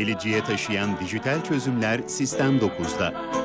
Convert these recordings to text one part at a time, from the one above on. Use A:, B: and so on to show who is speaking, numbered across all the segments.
A: geleceğe taşıyan dijital çözümler Sistem 9'da.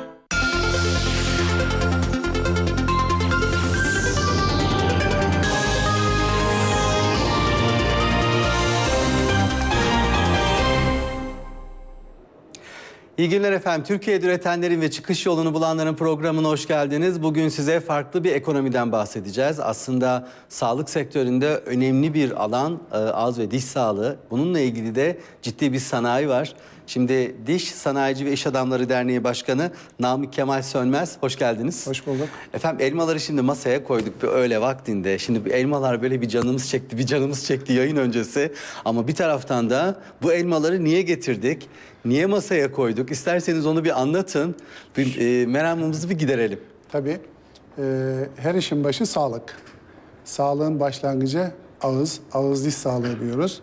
B: İyi günler efendim. Türkiye'de üretenlerin ve çıkış yolunu bulanların programına hoş geldiniz. Bugün size farklı bir ekonomiden bahsedeceğiz. Aslında sağlık sektöründe önemli bir alan e, ağız ve diş sağlığı. Bununla ilgili de ciddi bir sanayi var. Şimdi Diş Sanayici ve İş Adamları Derneği Başkanı Namık Kemal Sönmez. Hoş geldiniz.
C: Hoş bulduk.
B: Efendim elmaları şimdi masaya koyduk bir öğle vaktinde. Şimdi elmalar böyle bir canımız çekti, bir canımız çekti yayın öncesi. Ama bir taraftan da bu elmaları niye getirdik? Niye masaya koyduk? İsterseniz onu bir anlatın. Bir, e, meramımızı bir giderelim.
C: Tabii e, her işin başı sağlık. Sağlığın başlangıcı ağız, ağız diş sağlığı diyoruz.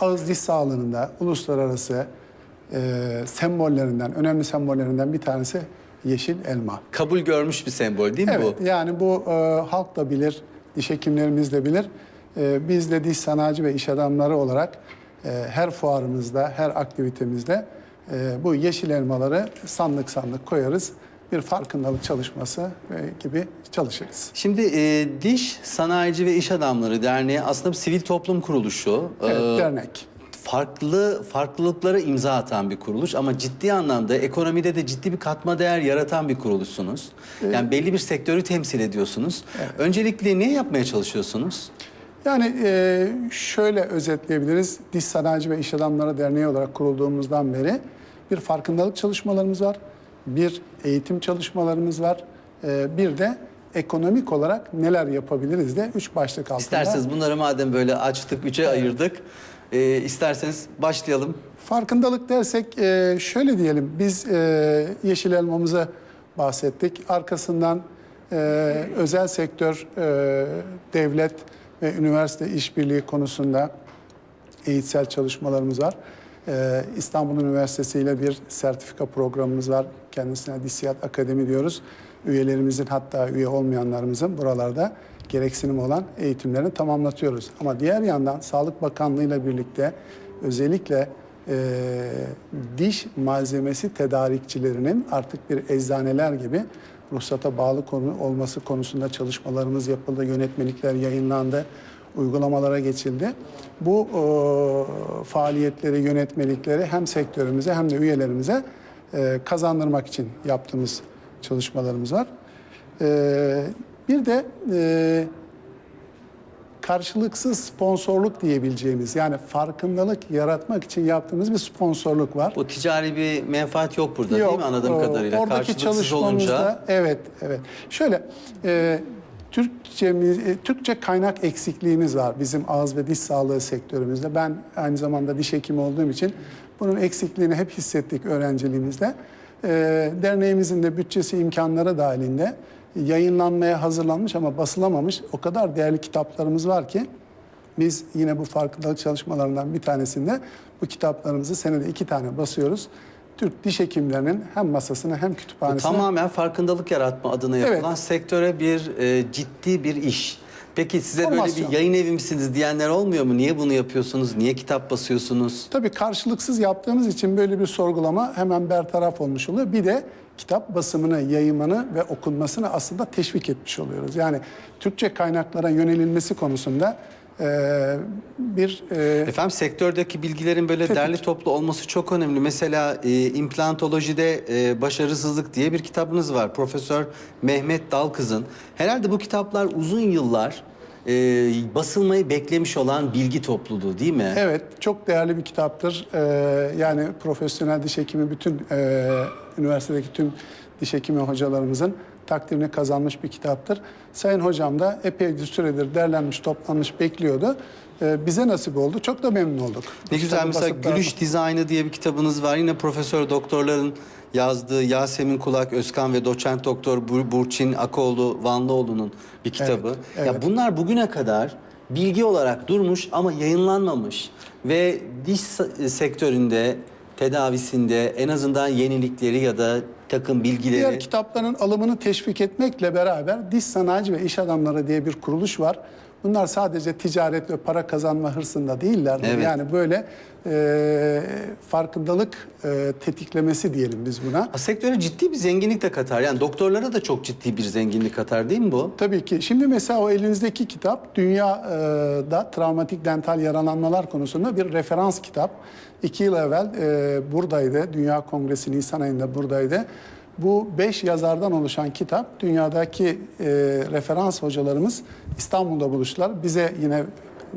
C: Ağız diş sağlığının da uluslararası e, sembollerinden, önemli sembollerinden bir tanesi yeşil elma.
B: Kabul görmüş bir sembol değil mi
C: Evet,
B: bu?
C: yani bu e, halk da bilir, diş hekimlerimiz de bilir. E, biz de diş sanayici ve iş adamları olarak e, her fuarımızda, her aktivitemizde e, bu yeşil elmaları sandık sandık koyarız. Bir farkındalık çalışması ve gibi çalışırız.
B: Şimdi e, Diş Sanayici ve İş Adamları Derneği aslında bir sivil toplum kuruluşu.
C: Evet,
B: Ee,
C: dernek.
B: Farklı farklılıklara imza atan bir kuruluş ama ciddi anlamda ekonomide de ciddi bir katma değer yaratan bir kuruluşsunuz. Yani belli bir sektörü temsil ediyorsunuz. Öncelikle ne yapmaya çalışıyorsunuz?
C: Yani e, şöyle özetleyebiliriz. Diş Sanayici ve İş Adamları Derneği olarak kurulduğumuzdan beri bir farkındalık çalışmalarımız var. Bir eğitim çalışmalarımız var. E, bir de ekonomik olarak neler yapabiliriz de üç başlık altında.
B: İsterseniz bunları madem böyle açtık, üçe ayırdık. E, isterseniz başlayalım.
C: Farkındalık dersek e, şöyle diyelim. Biz e, yeşil elmamıza bahsettik. Arkasından e, özel sektör, e, devlet ve üniversite işbirliği konusunda eğitsel çalışmalarımız var. E, İstanbul Üniversitesi ile bir sertifika programımız var. Kendisine Disiyat Akademi diyoruz. Üyelerimizin hatta üye olmayanlarımızın buralarda gereksinim olan eğitimlerini tamamlatıyoruz. Ama diğer yandan Sağlık Bakanlığı ile birlikte özellikle e, diş malzemesi tedarikçilerinin artık bir eczaneler gibi ruhsata bağlı konu olması konusunda çalışmalarımız yapıldı, yönetmelikler yayınlandı, uygulamalara geçildi. Bu e, faaliyetleri, yönetmelikleri hem sektörümüze hem de üyelerimize e, kazandırmak için yaptığımız çalışmalarımız var. E, bir de e, karşılıksız sponsorluk diyebileceğimiz yani farkındalık yaratmak için yaptığımız bir sponsorluk var.
B: Bu ticari bir menfaat yok burada değil mi anladığım
C: o-
B: kadarıyla?
C: Oradaki
B: Karşılıksız olunca
C: evet evet. Şöyle e, Türkçemiz, e, Türkçe kaynak eksikliğimiz var bizim ağız ve diş sağlığı sektörümüzde. Ben aynı zamanda diş hekimi olduğum için bunun eksikliğini hep hissettik öğrenciliğimizde. E, derneğimizin de bütçesi imkanları dahilinde yayınlanmaya hazırlanmış ama basılamamış o kadar değerli kitaplarımız var ki biz yine bu farkındalık çalışmalarından bir tanesinde bu kitaplarımızı senede iki tane basıyoruz. Türk diş hekimlerinin hem masasına hem
B: bu
C: kütüphanesine
B: tamamen farkındalık yaratma adına yapılan
C: Evet.
B: sektöre bir e, ciddi bir iş. Peki size böyle
C: Formasyon.
B: bir yayın evi misiniz diyenler olmuyor mu? Niye bunu yapıyorsunuz? Niye kitap basıyorsunuz?
C: Tabii karşılıksız yaptığımız için böyle bir sorgulama hemen bertaraf olmuş oluyor. Bir de kitap basımını, yayımını ve okunmasını aslında teşvik etmiş oluyoruz. Yani Türkçe kaynaklara yönelilmesi konusunda e, bir e,
B: Efendim sektördeki bilgilerin böyle
C: Tetik.
B: derli toplu olması çok önemli. Mesela e, implantolojide e, başarısızlık diye bir kitabınız var. Profesör Mehmet Dalkız'ın. Herhalde bu kitaplar uzun yıllar e, basılmayı beklemiş olan bilgi topluluğu değil mi?
C: Evet, çok değerli bir kitaptır. Ee, yani profesyonel diş hekimi bütün e, üniversitedeki tüm diş hekimi hocalarımızın takdirini kazanmış bir kitaptır. Sayın hocam da epey bir süredir derlenmiş, toplanmış bekliyordu. Ee, bize nasip oldu. Çok da memnun olduk.
B: Ne güzel mesela Gülüş Dizaynı diye bir kitabınız var. Yine profesör doktorların yazdığı Yasemin Kulak, Özkan ve doçent doktor Bur- Burçin Akoğlu Vanlıoğlu'nun bir kitabı.
C: Evet,
B: Ya
C: evet.
B: bunlar bugüne kadar bilgi olarak durmuş ama yayınlanmamış ve diş sektöründe tedavisinde en azından yenilikleri ya da takım bilgileri
C: Diğer kitapların alımını teşvik etmekle beraber Diş Sanayici ve İş Adamları diye bir kuruluş var. Bunlar sadece ticaret ve para kazanma hırsında değillerdir.
B: Evet.
C: Yani böyle e, farkındalık e, tetiklemesi diyelim biz buna.
B: Ha, Sektöre ciddi bir zenginlik de katar. Yani doktorlara da çok ciddi bir zenginlik katar değil mi bu?
C: Tabii ki. Şimdi mesela o elinizdeki kitap dünyada travmatik dental yaralanmalar konusunda bir referans kitap. İki yıl evvel e, buradaydı. Dünya Kongresi Nisan ayında buradaydı. Bu beş yazardan oluşan kitap dünyadaki e, referans hocalarımız İstanbul'da buluştular. Bize yine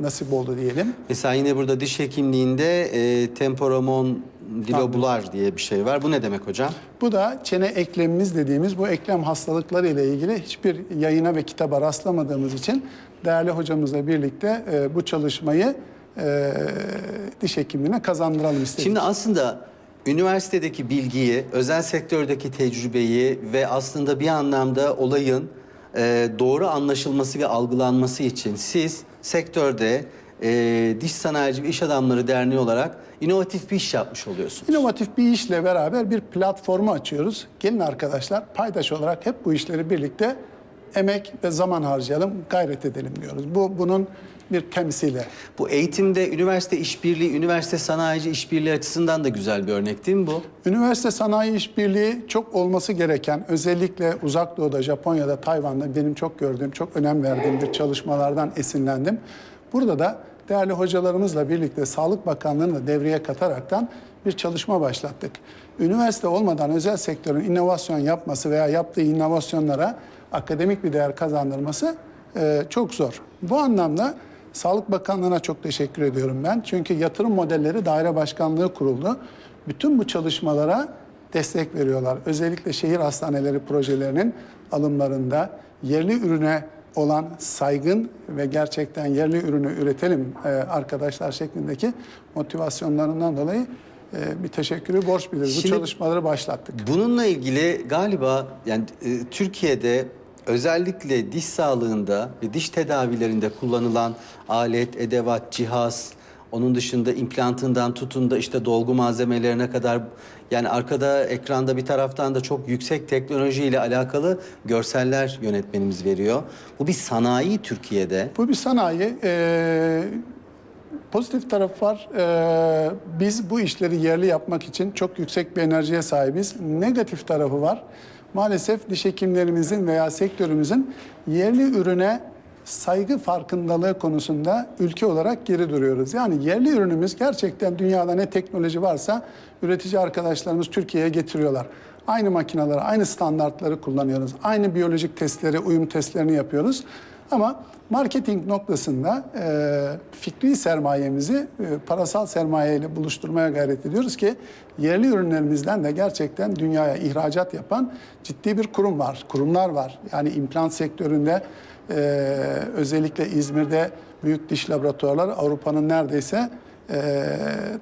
C: nasip oldu diyelim.
B: Mesela yine burada diş hekimliğinde e, temporomon dilobular diye bir şey var. Bu ne demek hocam?
C: Bu da çene eklemimiz dediğimiz bu eklem hastalıkları ile ilgili hiçbir yayına ve kitaba rastlamadığımız için değerli hocamızla birlikte e, bu çalışmayı e, diş hekimliğine kazandıralım istedik.
B: Şimdi aslında üniversitedeki bilgiyi, özel sektördeki tecrübeyi ve aslında bir anlamda olayın e, doğru anlaşılması ve algılanması için siz sektörde e, Diş Sanayici ve İş Adamları Derneği olarak inovatif bir iş yapmış oluyorsunuz.
C: İnovatif bir işle beraber bir platformu açıyoruz. Gelin arkadaşlar paydaş olarak hep bu işleri birlikte emek ve zaman harcayalım, gayret edelim diyoruz. Bu bunun bir temsili.
B: Bu eğitimde üniversite işbirliği, üniversite sanayici işbirliği açısından da güzel bir örnek değil mi bu?
C: Üniversite sanayi işbirliği çok olması gereken özellikle uzak doğuda, Japonya'da, Tayvan'da benim çok gördüğüm, çok önem verdiğim bir çalışmalardan esinlendim. Burada da değerli hocalarımızla birlikte Sağlık Bakanlığı'nı da devreye kataraktan bir çalışma başlattık. Üniversite olmadan özel sektörün inovasyon yapması veya yaptığı inovasyonlara akademik bir değer kazandırması e, çok zor. Bu anlamda Sağlık Bakanlığı'na çok teşekkür ediyorum ben. Çünkü yatırım modelleri daire başkanlığı kuruldu. Bütün bu çalışmalara destek veriyorlar. Özellikle şehir hastaneleri projelerinin alımlarında yerli ürüne olan saygın ve gerçekten yerli ürünü üretelim e, arkadaşlar şeklindeki motivasyonlarından dolayı e, bir teşekkürü borç biliriz. Bu
B: Şimdi-
C: çalışmaları başlattık.
B: Bununla ilgili galiba yani e, Türkiye'de özellikle diş sağlığında ve diş tedavilerinde kullanılan alet, edevat, cihaz, onun dışında implantından tutun da işte dolgu malzemelerine kadar yani arkada ekranda bir taraftan da çok yüksek teknolojiyle alakalı görseller yönetmenimiz veriyor. Bu bir sanayi Türkiye'de.
C: Bu bir sanayi. Ee, pozitif tarafı var. Ee, biz bu işleri yerli yapmak için çok yüksek bir enerjiye sahibiz. Negatif tarafı var. Maalesef diş hekimlerimizin veya sektörümüzün yerli ürüne saygı farkındalığı konusunda ülke olarak geri duruyoruz. Yani yerli ürünümüz gerçekten dünyada ne teknoloji varsa üretici arkadaşlarımız Türkiye'ye getiriyorlar. Aynı makineleri, aynı standartları kullanıyoruz. Aynı biyolojik testleri, uyum testlerini yapıyoruz. Ama marketing noktasında e, fikri sermayemizi e, parasal sermaye ile buluşturmaya gayret ediyoruz ki yerli ürünlerimizden de gerçekten dünyaya ihracat yapan ciddi bir kurum var, kurumlar var. Yani implant sektöründe e, özellikle İzmir'de büyük diş laboratuvarları Avrupa'nın neredeyse e,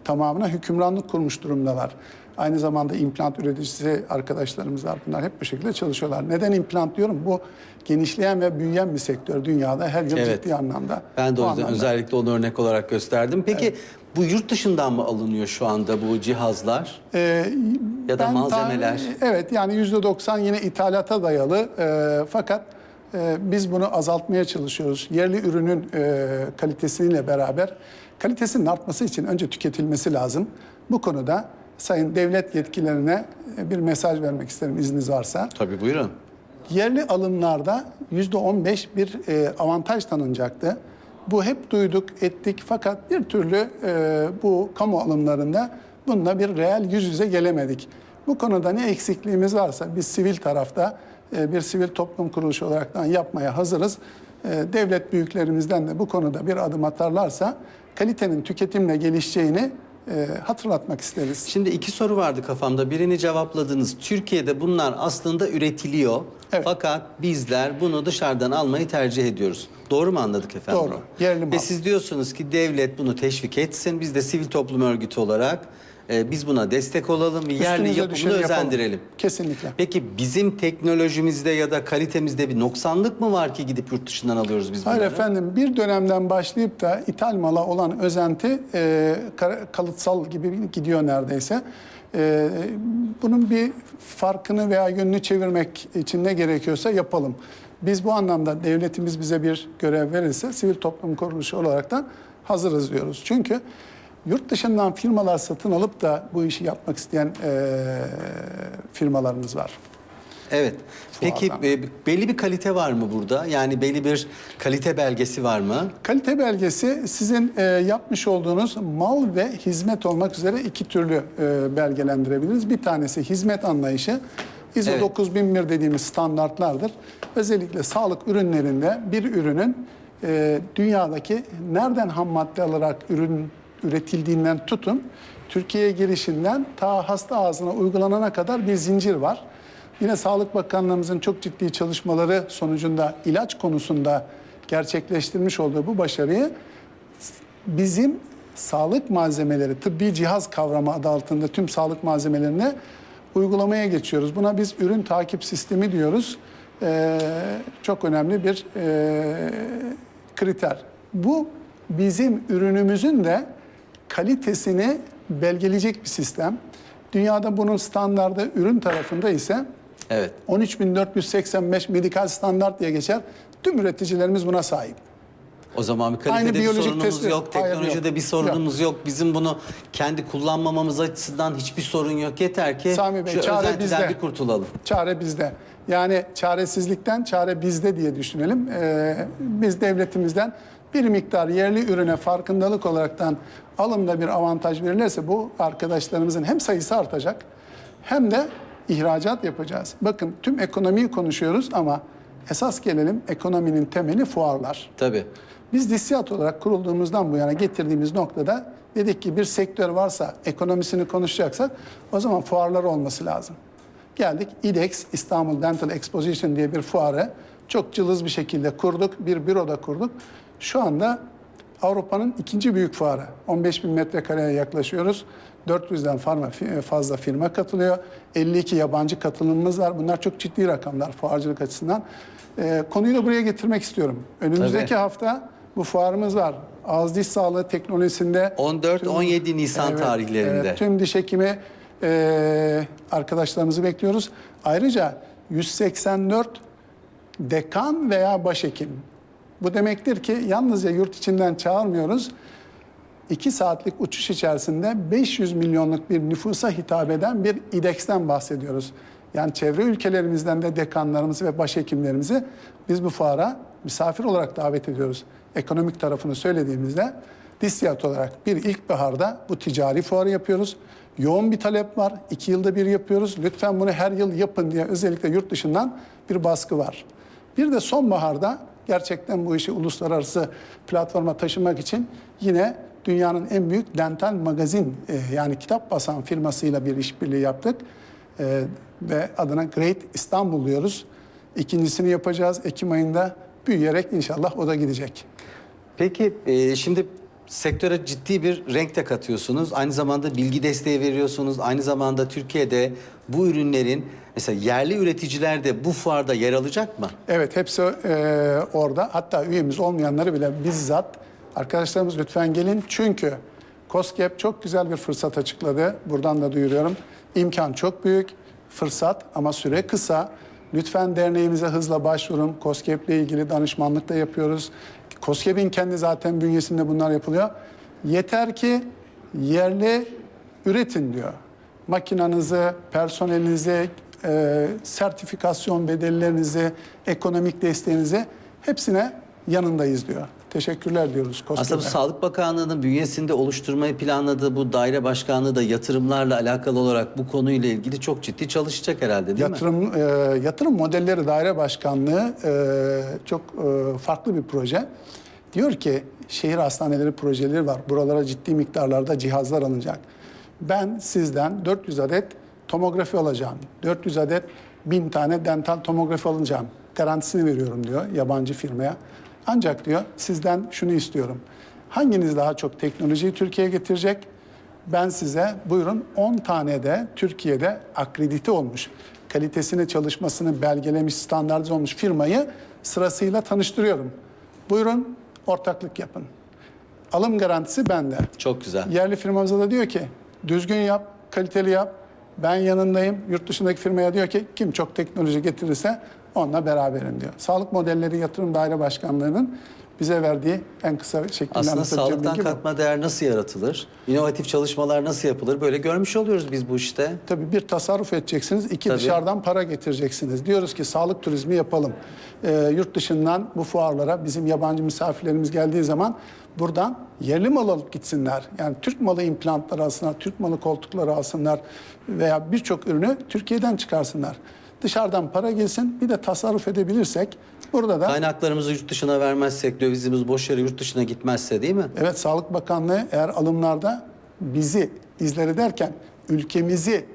C: tamamına hükümranlık kurmuş durumdalar. Aynı zamanda implant üreticisi arkadaşlarımız var. Bunlar hep bu şekilde çalışıyorlar. Neden implant diyorum? Bu genişleyen ve büyüyen bir sektör dünyada her yıl
B: Evet.
C: ciddi anlamda.
B: Ben de
C: Bu
B: o yüzden
C: anlamda.
B: özellikle onu örnek olarak gösterdim. Peki bu yurt dışından mı alınıyor şu anda bu cihazlar?
C: Ee,
B: Ya da
C: ben
B: malzemeler.
C: ta- evet yani yüzde 90 yine ithalata dayalı. Ee, fakat e, biz bunu azaltmaya çalışıyoruz. Yerli ürünün e, kalitesiyle beraber kalitesinin artması için önce tüketilmesi lazım. Bu konuda sayın devlet yetkililerine e, bir mesaj vermek isterim izniniz varsa.
B: Tabii buyurun.
C: Yerli alımlarda yüzde 15 bir e, avantaj tanınacaktı. Bu hep duyduk, ettik fakat bir türlü e, bu kamu alımlarında bununla bir reel yüz yüze gelemedik. Bu konuda ne eksikliğimiz varsa biz sivil tarafta bir sivil toplum kuruluşu olaraktan yapmaya hazırız. Devlet büyüklerimizden de bu konuda bir adım atarlarsa kalitenin tüketimle gelişeceğini e, hatırlatmak isteriz.
B: Şimdi iki soru vardı kafamda. Birini cevapladınız. Türkiye'de bunlar aslında üretiliyor.
C: Evet.
B: Fakat bizler bunu dışarıdan almayı tercih ediyoruz. Doğru mu anladık efendim?
C: Doğru. Yerli mal.
B: Ve siz diyorsunuz ki devlet bunu teşvik etsin. Biz de sivil toplum örgütü olarak e, biz buna destek olalım yerli
C: Üstümüze
B: yapımını
C: düşeni yapalım.
B: özendirelim.
C: Kesinlikle.
B: Peki bizim teknolojimizde ya da kalitemizde bir noksanlık mı var ki gidip yurt dışından alıyoruz biz bunları?
C: Hayır efendim bir dönemden başlayıp da ithal mala olan özenti e, kar- kalıtsal gibi gidiyor neredeyse. E, bunun bir farkını veya yönünü çevirmek için ne gerekiyorsa yapalım. Biz bu anlamda devletimiz bize bir görev verirse sivil toplum kuruluşu olaraktan hazırız diyoruz. Çünkü yurt dışından firmalar satın alıp da bu işi yapmak isteyen eee, firmalarımız var.
B: Evet. Peki e, belli bir kalite var mı burada? Yani belli bir kalite belgesi var mı?
C: Kalite belgesi sizin e, yapmış olduğunuz mal ve hizmet olmak üzere iki türlü e, belgelendirebiliriz. Bir tanesi hizmet anlayışı. ISO
B: Evet.
C: 9001 dediğimiz standartlardır. Özellikle sağlık ürünlerinde bir ürünün e, dünyadaki nereden ham madde alarak ürün üretildiğinden tutun Türkiye'ye girişinden ta hasta ağzına uygulanana kadar bir zincir var. Yine Sağlık Bakanlığımızın çok ciddi çalışmaları sonucunda ilaç konusunda gerçekleştirmiş olduğu bu başarıyı bizim sağlık malzemeleri, tıbbi cihaz kavramı adı altında tüm sağlık malzemelerine uygulamaya geçiyoruz. Buna biz ürün takip sistemi diyoruz. Ee, çok önemli bir e, kriter. Bu bizim ürünümüzün de kalitesini belgeleyecek bir sistem. Dünyada bunun standardı ürün tarafında ise
B: Evet.
C: 13485 medikal standart diye geçer. Tüm üreticilerimiz buna sahip.
B: O zaman bir
C: Aynı
B: kalitede bir sorunumuz
C: testi-
B: yok,
C: Hayır,
B: teknolojide
C: yok.
B: bir sorunumuz yok. Bizim bunu kendi kullanmamamız açısından hiçbir sorun yok. Yeter ki
C: Sami Bey,
B: şu
C: çare bizde.
B: bir kurtulalım.
C: Çare bizde. Yani çaresizlikten çare bizde diye düşünelim. Ee, biz devletimizden bir miktar yerli ürüne farkındalık olaraktan alımda bir avantaj verirlerse bu arkadaşlarımızın hem sayısı artacak hem de ihracat yapacağız. Bakın tüm ekonomiyi konuşuyoruz ama esas gelelim ekonominin temeli fuarlar.
B: Tabii.
C: Biz DİSİAD olarak kurulduğumuzdan bu yana getirdiğimiz noktada dedik ki bir sektör varsa ekonomisini konuşacaksak o zaman fuarlar olması lazım. Geldik IDEX İstanbul Dental Exposition diye bir fuarı çok cılız bir şekilde kurduk. Bir büroda kurduk. Şu anda Avrupa'nın ikinci büyük fuarı. 15 bin metrekareye yaklaşıyoruz. 400'den farma, fazla firma katılıyor. 52 yabancı katılımımız var. Bunlar çok ciddi rakamlar fuarcılık açısından. Ee, konuyu da buraya getirmek istiyorum. Önümüzdeki
B: Tabii.
C: hafta bu fuarımız var. Ağız diş sağlığı teknolojisinde
B: 14-17 Nisan
C: Evet,
B: tarihlerinde.
C: evet, tüm diş hekimi e, arkadaşlarımızı bekliyoruz. Ayrıca 184 dekan veya başhekim. Bu demektir ki yalnızca yurt içinden çağırmıyoruz. 2 saatlik uçuş içerisinde 500 milyonluk bir nüfusa hitap eden bir IDEX'ten bahsediyoruz. Yani çevre ülkelerimizden de dekanlarımızı ve başhekimlerimizi biz bu fuara misafir olarak davet ediyoruz. Ekonomik tarafını söylediğimizde DİSİAD olarak bir ilkbaharda bu ticari fuarı yapıyoruz. Yoğun bir talep var. iki yılda bir yapıyoruz. Lütfen bunu her yıl yapın diye özellikle yurt dışından bir baskı var. Bir de sonbaharda gerçekten bu işi uluslararası platforma taşımak için yine dünyanın en büyük dental magazin e, yani kitap basan firmasıyla bir işbirliği yaptık. E, ve adına Great İstanbul diyoruz. İkincisini yapacağız Ekim ayında büyüyerek inşallah o da gidecek.
B: Peki e, şimdi sektöre ciddi bir renk de katıyorsunuz. Aynı zamanda bilgi desteği veriyorsunuz. Aynı zamanda Türkiye'de bu ürünlerin mesela yerli üreticiler de bu fuarda yer alacak mı?
C: Evet hepsi e, orada. Hatta üyemiz olmayanları bile bizzat arkadaşlarımız lütfen gelin. Çünkü COSGAP çok güzel bir fırsat açıkladı. Buradan da duyuruyorum. İmkan çok büyük, fırsat ama süre kısa. Lütfen derneğimize hızla başvurun. COSGAP ile ilgili danışmanlık da yapıyoruz. COSGAP'in kendi zaten bünyesinde bunlar yapılıyor. Yeter ki yerli üretin diyor. Makinanızı, personelinizi, e, sertifikasyon bedellerinizi, ekonomik desteğinizi hepsine yanındayız diyor. Teşekkürler diyoruz
B: Aslında bu. Sağlık Bakanlığı'nın bünyesinde oluşturmayı planladığı bu daire başkanlığı da yatırımlarla alakalı olarak bu konuyla ilgili çok ciddi çalışacak herhalde değil mi?
C: Yatırım e, yatırım modelleri daire başkanlığı e, çok e, farklı bir proje. Diyor ki şehir hastaneleri projeleri var. Buralara ciddi miktarlarda cihazlar alınacak. Ben sizden 400 adet tomografi alacağım. 400 adet 1000 tane dental tomografi alacağım. Garantisini veriyorum diyor yabancı firmaya. Ancak diyor sizden şunu istiyorum. Hanginiz daha çok teknolojiyi Türkiye'ye getirecek? Ben size buyurun 10 tane de Türkiye'de akredite olmuş, kalitesini çalışmasını belgelemiş, standartize olmuş firmayı sırasıyla tanıştırıyorum. Buyurun ortaklık yapın. Alım garantisi bende.
B: Çok güzel.
C: Yerli firmamıza da diyor ki düzgün yap, kaliteli yap. Ben yanındayım. Yurt dışındaki firmaya diyor ki kim çok teknoloji getirirse onunla beraberim diyor. Sağlık Modelleri Yatırım Daire Başkanlığı'nın bize verdiği en kısa şekilde
B: Aslında sağlıktan
C: bilgi bu.
B: katma değer nasıl yaratılır? İnovatif çalışmalar nasıl yapılır? Böyle görmüş oluyoruz biz bu işte.
C: Tabii bir tasarruf edeceksiniz, iki
B: Tabii.
C: dışarıdan para getireceksiniz. Diyoruz ki sağlık turizmi yapalım. Ee, yurt dışından bu fuarlara bizim yabancı misafirlerimiz geldiği zaman buradan yerli mal alıp gitsinler. Yani Türk malı implantları alsınlar, Türk malı koltukları alsınlar veya birçok ürünü Türkiye'den çıkarsınlar. Dışarıdan para gelsin, bir de tasarruf edebilirsek burada da
B: Kaynaklarımızı yurt dışına vermezsek, dövizimiz boş yere yurt dışına gitmezse değil mi?
C: Evet Sağlık Bakanlığı eğer alımlarda bizi izler ederken ülkemizi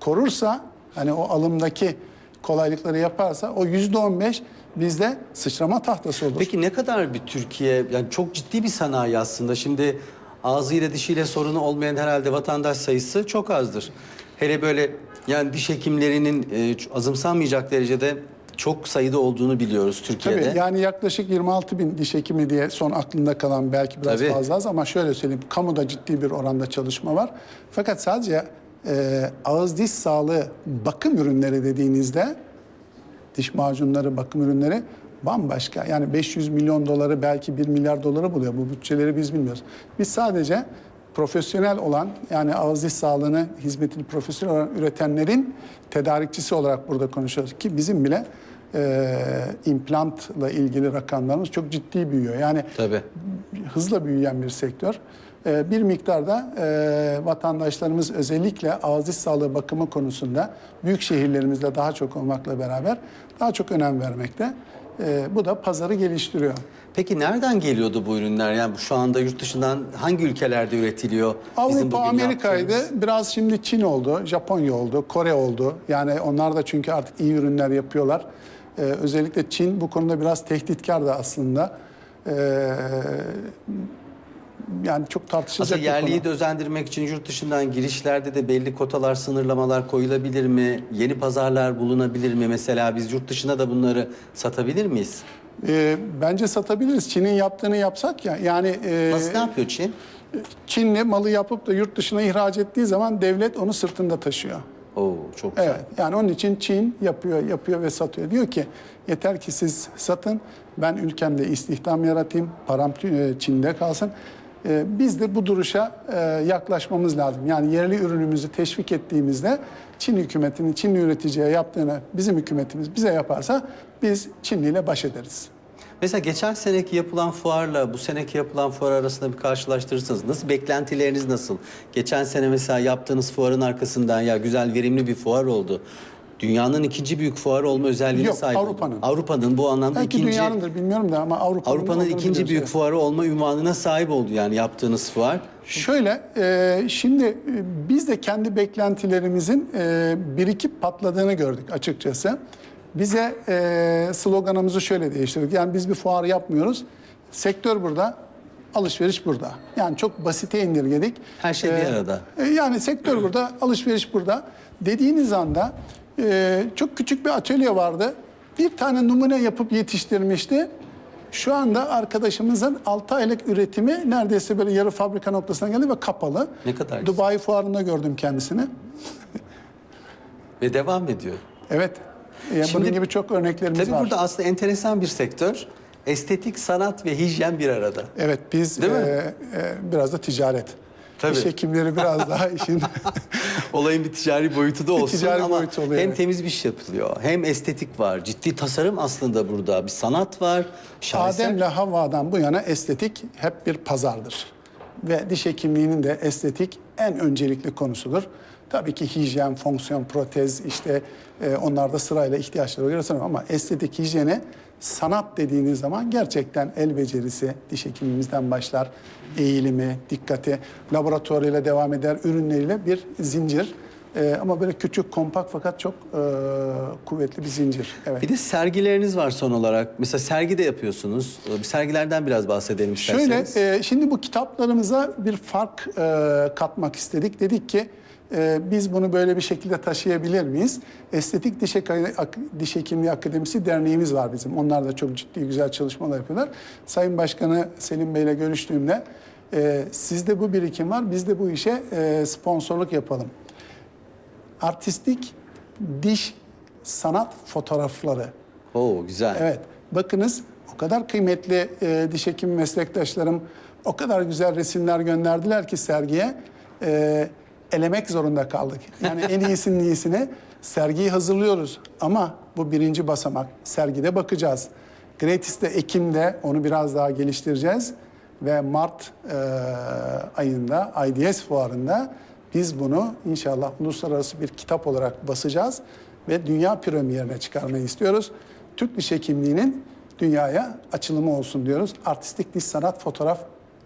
C: korursa hani o alımdaki kolaylıkları yaparsa o yüzde on beş bizde sıçrama tahtası olur.
B: Peki ne kadar bir Türkiye, yani çok ciddi bir sanayi aslında. Şimdi ağzıyla dişiyle sorunu olmayan herhalde vatandaş sayısı çok azdır. Hele böyle yani diş hekimlerinin e, azımsanmayacak derecede çok sayıda olduğunu biliyoruz Türkiye'de.
C: Tabii yani yaklaşık 26 bin diş hekimi diye son aklımda kalan belki biraz
B: Tabii.
C: fazla az ama şöyle söyleyeyim kamuda ciddi bir oranda çalışma var. Fakat sadece e, ağız diş sağlığı bakım ürünleri dediğinizde diş macunları, bakım ürünleri bambaşka. Yani 500 milyon doları belki 1 milyar doları buluyor. Bu bütçeleri biz bilmiyoruz. Biz sadece profesyonel olan yani ağız diş sağlığını hizmetini profesyonel olarak üretenlerin tedarikçisi olarak burada konuşuyoruz ki bizim bile e, implantla ilgili rakamlarımız çok ciddi büyüyor. Yani
B: Tabii.
C: hızla büyüyen bir sektör. Ee, Bir miktarda e, vatandaşlarımız özellikle ağız diş sağlığı bakımı konusunda büyük şehirlerimizde daha çok olmakla beraber daha çok önem vermekte. Ee, Bu da pazarı geliştiriyor.
B: Peki nereden geliyordu bu ürünler? Yani şu anda yurt dışından hangi ülkelerde üretiliyor?
C: Avrupa, Amerika'ydı.
B: yaptığımız?
C: Biraz şimdi Çin oldu, Japonya oldu, Kore oldu. Yani onlar da çünkü artık iyi ürünler yapıyorlar. Ee, özellikle Çin bu konuda biraz tehditkar da aslında. Ee, yani çok tartışılacak
B: Aslında yerliyi de özendirmek için yurt dışından girişlerde de belli kotalar, sınırlamalar koyulabilir mi? Yeni pazarlar bulunabilir mi? Mesela biz yurt dışına da bunları satabilir miyiz?
C: Ee, bence satabiliriz. Çin'in yaptığını yapsak ya. Yani e,
B: Nasıl ne yapıyor Çin?
C: Çinli malı yapıp da yurt dışına ihraç ettiği zaman devlet onu sırtında taşıyor.
B: Oo çok güzel.
C: Evet. Yani onun için Çin yapıyor, yapıyor ve satıyor. Diyor ki yeter ki siz satın. Ben ülkemde istihdam yaratayım. Param e, Çin'de kalsın. Ee, Biz de bu duruşa e, yaklaşmamız lazım. Yani yerli ürünümüzü teşvik ettiğimizde Çin hükümetinin Çinli üreticiye yaptığını bizim hükümetimiz bize yaparsa biz Çinli ile baş ederiz.
B: Mesela geçen seneki yapılan fuarla bu seneki yapılan fuar arasında bir karşılaştırırsanız nasıl beklentileriniz nasıl? Geçen sene mesela yaptığınız fuarın arkasından ya güzel verimli bir fuar oldu. Dünyanın ikinci büyük fuarı olma özelliğine
C: Yok,
B: sahip.
C: Avrupa'nın.
B: Avrupa'nın bu anlamda
C: Belki
B: ikinci
C: dünyanındır bilmiyorum da ama Avrupa'nın
B: Avrupa'nın ikinci büyük
C: evet.
B: fuarı olma ünvanına sahip oldu yani yaptığınız fuar.
C: Şöyle, e, şimdi e, biz de kendi beklentilerimizin e, birikip patladığını gördük açıkçası. Bize e, sloganımızı şöyle değiştirdik. Yani biz bir fuar yapmıyoruz. Sektör burada, alışveriş burada. Yani çok basite indirgedik.
B: Her şey bir
C: E,
B: arada.
C: e, Yani sektör burada, alışveriş burada. Dediğiniz anda e, çok küçük bir atölye vardı. Bir tane numune yapıp yetiştirmişti. Şu anda arkadaşımızın 6 aylık üretimi neredeyse böyle yarı fabrika noktasına geldi ve kapalı.
B: Ne kadar güzel.
C: Dubai fuarında gördüm kendisini.
B: Ve devam ediyor.
C: Evet. E,
B: Şimdi-
C: bunun gibi çok örneklerimiz
B: Tabii
C: var.
B: burada aslında enteresan bir sektör. Estetik, sanat ve hijyen bir arada.
C: Evet biz
B: Değil mi?
C: e, e, biraz da ticaret.
B: Tabii.
C: Diş hekimleri biraz daha işin
B: Olayın bir ticari boyutu da olsun
C: ticari
B: ama
C: boyutu oluyor,
B: hem temiz bir iş yapılıyor, hem estetik var, ciddi tasarım aslında burada, bir sanat var. şaheser.
C: Adem'le Havva'dan bu yana estetik hep bir pazardır. Ve diş hekimliğinin de estetik en öncelikli konusudur. Tabii ki hijyen, fonksiyon, protez işte e, onlar da sırayla ihtiyaçlara göre sanırım ama estetik hijyene sanat dediğiniz zaman gerçekten el becerisi diş hekimimizden başlar. Eğilimi, dikkati, laboratuvarıyla devam eder, ürünleriyle bir zincir. E, ama böyle küçük, kompakt fakat çok e, kuvvetli bir zincir. Evet.
B: Bir de sergileriniz var son olarak. Mesela sergi de yapıyorsunuz. Bir sergilerden biraz bahsedelim
C: Şöyle,
B: isterseniz.
C: e, şimdi bu kitaplarımıza bir fark e, katmak istedik. Dedik ki e, biz bunu böyle bir şekilde taşıyabilir miyiz? Estetik Diş, Ak- Diş Hekimliği Akademisi derneğimiz var bizim. Onlar da çok ciddi güzel çalışmalar yapıyorlar. Sayın Başkanı Selim Bey ile görüştüğümde e, sizde bu birikim var, biz de bu işe e, sponsorluk yapalım. Artistik diş sanat fotoğrafları
B: Oo güzel.
C: Evet. Bakınız o kadar kıymetli e, diş hekimi meslektaşlarım o kadar güzel resimler gönderdiler ki sergiye. E, elemek zorunda kaldık. Yani en iyisinin iyisini sergiyi hazırlıyoruz. Ama bu birinci basamak. Sergide bakacağız. Gratis'te Ekim'de onu biraz daha geliştireceğiz. Ve Mart e, ayında IDS fuarında biz bunu inşallah uluslararası bir kitap olarak basacağız ve dünya premierine çıkarmayı istiyoruz. Türk diş hekimliğinin dünyaya açılımı olsun diyoruz. Artistik diş sanat fotoğraf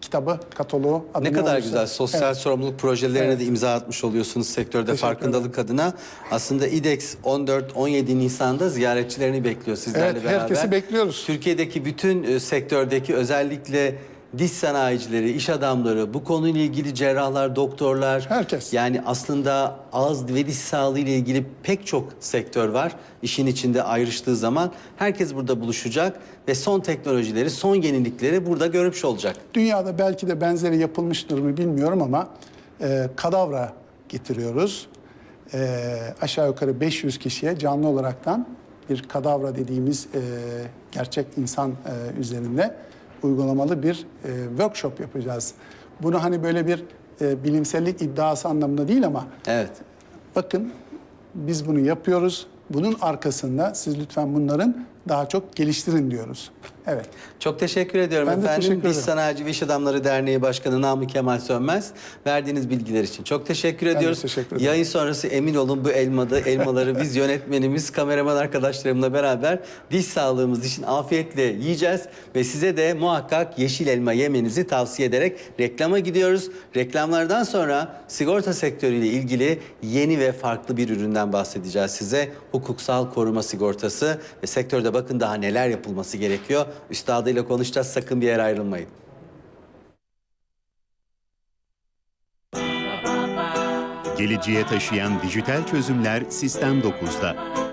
C: kitabı, kataloğu adına
B: Ne kadar
C: olursa.
B: güzel sosyal
C: Evet.
B: sorumluluk projelerine
C: Evet.
B: de imza atmış oluyorsunuz sektörde
C: Teşekkür
B: farkındalık adına. Aslında İDEX 14-17 Nisan'da ziyaretçilerini bekliyor sizlerle
C: Evet,
B: beraber.
C: herkesi bekliyoruz.
B: Türkiye'deki bütün e, sektördeki özellikle diş sanayicileri, iş adamları, bu konuyla ilgili cerrahlar, doktorlar.
C: Herkes.
B: Yani aslında ağız ve diş sağlığı ile ilgili pek çok sektör var. İşin içinde ayrıştığı zaman herkes burada buluşacak ve son teknolojileri, son yenilikleri burada görmüş olacak.
C: Dünyada belki de benzeri yapılmıştır mı bilmiyorum ama e, kadavra getiriyoruz. E, aşağı yukarı 500 kişiye canlı olaraktan bir kadavra dediğimiz e, gerçek insan e, üzerinde uygulamalı bir e, workshop yapacağız. Bunu hani böyle bir e, bilimsellik iddiası anlamında değil ama
B: Evet.
C: bakın biz bunu yapıyoruz. Bunun arkasında siz lütfen bunların daha çok geliştirin diyoruz. Evet.
B: Çok teşekkür ediyorum
C: Ben
B: efendim.
C: teşekkür
B: Diş
C: ederim.
B: Sanayici ve İş Adamları Derneği Başkanı Namık Kemal Sönmez verdiğiniz bilgiler için çok teşekkür
C: de
B: ediyoruz.
C: teşekkür ederim.
B: Yayın sonrası emin olun bu elmada elmaları biz yönetmenimiz, kameraman arkadaşlarımla beraber diş sağlığımız için afiyetle yiyeceğiz ve size de muhakkak yeşil elma yemenizi tavsiye ederek reklama gidiyoruz. Reklamlardan sonra sigorta sektörüyle ilgili yeni ve farklı bir üründen bahsedeceğiz size. Hukuksal koruma sigortası ve sektörde bakın daha neler yapılması gerekiyor. Üstadıyla konuşacağız. Sakın bir yere ayrılmayın.
A: Geleceğe taşıyan dijital çözümler Sistem 9'da.